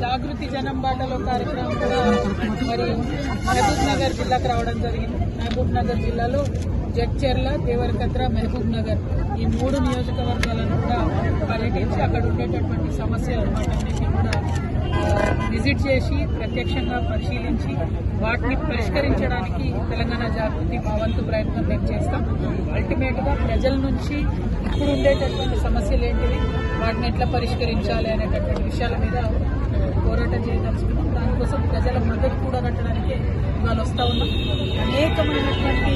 జాగృతి జనం బాటలో కార్యక్రమం కూడా మరి మహబూబ్ నగర్ జిల్లాకు రావడం జరిగింది. మహబూబ్ నగర్ జిల్లాలో జడ్చర్ల దేవరకత్ర మహబూబ్ నగర్ ఈ మూడు నియోజకవర్గాలను కూడా పర్యటించి అక్కడ ఉండేటటువంటి సమస్యలు అన్నింటినీ కూడా విజిట్ చేసి ప్రత్యక్షంగా పరిశీలించి వాటిని పరిష్కరించడానికి తెలంగాణ జాగృతి మా వంతు ప్రయత్నం మేము చేస్తాం. అల్టిమేట్గా ప్రజల నుంచి ఇప్పుడు ఉండేటటువంటి సమస్యలు ఏంటివి? వాటిని ఎట్లా పరిష్కరించాలి అనేటటువంటి విషయాల మీద పోరాటం ఇవాళ వస్తూ ఉన్నాం. అనేకమైనటువంటి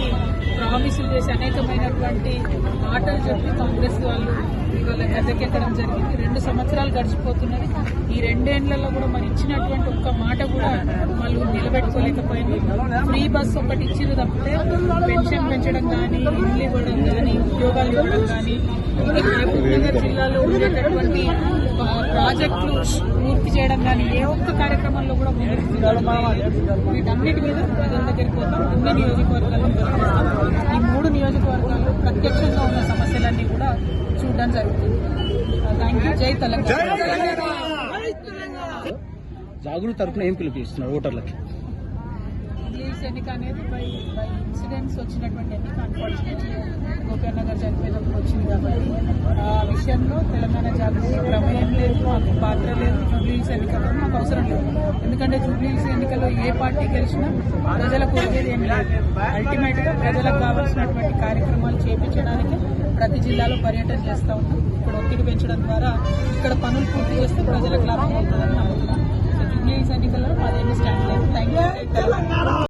ప్రామిసులు చేసి అనేకమైనటువంటి మాటలు చెప్పి కాంగ్రెస్ వాళ్ళు ఇవాళ గద్దెకెక్కడం జరిగింది. రెండు సంవత్సరాలు గడిచిపోతున్నది. ఈ రెండేళ్ళలో కూడా మరి ఇచ్చినటువంటి ఒక్క మాట కూడా వాళ్ళు నిలబెట్టుకోలేకపోయింది. ఫ్రీ బస్ ఒకటి ఇచ్చింది తప్పితే పెన్షన్ పెంచడం కానీ ఇల్లు ఇవ్వడం కానీ ఉద్యోగాలు ఇవ్వడం కానీ ఇంకా మహబూబ్ నగర్ జిల్లాలో ఉండేటటువంటి ప్రాజెక్టులు పూర్తి చేయడం కానీ ఏ ఒక్క కార్యక్రమంలో కూడా ముందు వీటన్నిటి మీద ప్రజల దగ్గరికి పోతాం. అన్ని. ఈ మూడు నియోజకవర్గాల్లో ప్రత్యక్షంగా ఉన్న సమస్యలన్నీ కూడా చూడడం జరుగుతుంది. Thank you. జై తెలంగాణ. జాగృతి తరఫున ఏం పిలుపుస్తున్నారు ఓటర్లకి? ఎన్నిక అనేది బై బై ఇన్సిడెంట్స్ వచ్చినటువంటి ఎన్నిక. అన్ఫార్చునేట్లీ గోపీఆర్ నగర్ చనిపోయినప్పుడు వచ్చింది కాబట్టి విషయంలో తెలంగాణ జాతీయ ప్రమేయం లేదు మాకు పాత్ర లేదు జూబ్లీహిల్స్ ఎన్నికల్లో మాకు అవసరం లేదు. ఎందుకంటే జూబ్లీహిల్స్ ఎన్నికల్లో ఏ పార్టీ గెలిచినా ప్రజలకు వచ్చేది ఏం లేదు అల్టిమేట్గా ప్రజలకు కావాల్సినటువంటి కార్యక్రమాలు చేపించడానికి ప్రతి జిల్లాలో పర్యటన చేస్తూ ఉంటాం ఇక్కడ ఒత్తిడి పెంచడం ద్వారా ఇక్కడ పనులు పూర్తి చేస్తే ప్రజలకు లాభం అవుతుందని నమ్ముతున్నాం సో జూబ్లీస్ ఎన్నికల్లో అదేమి స్టాండ్ లేదు. Thank you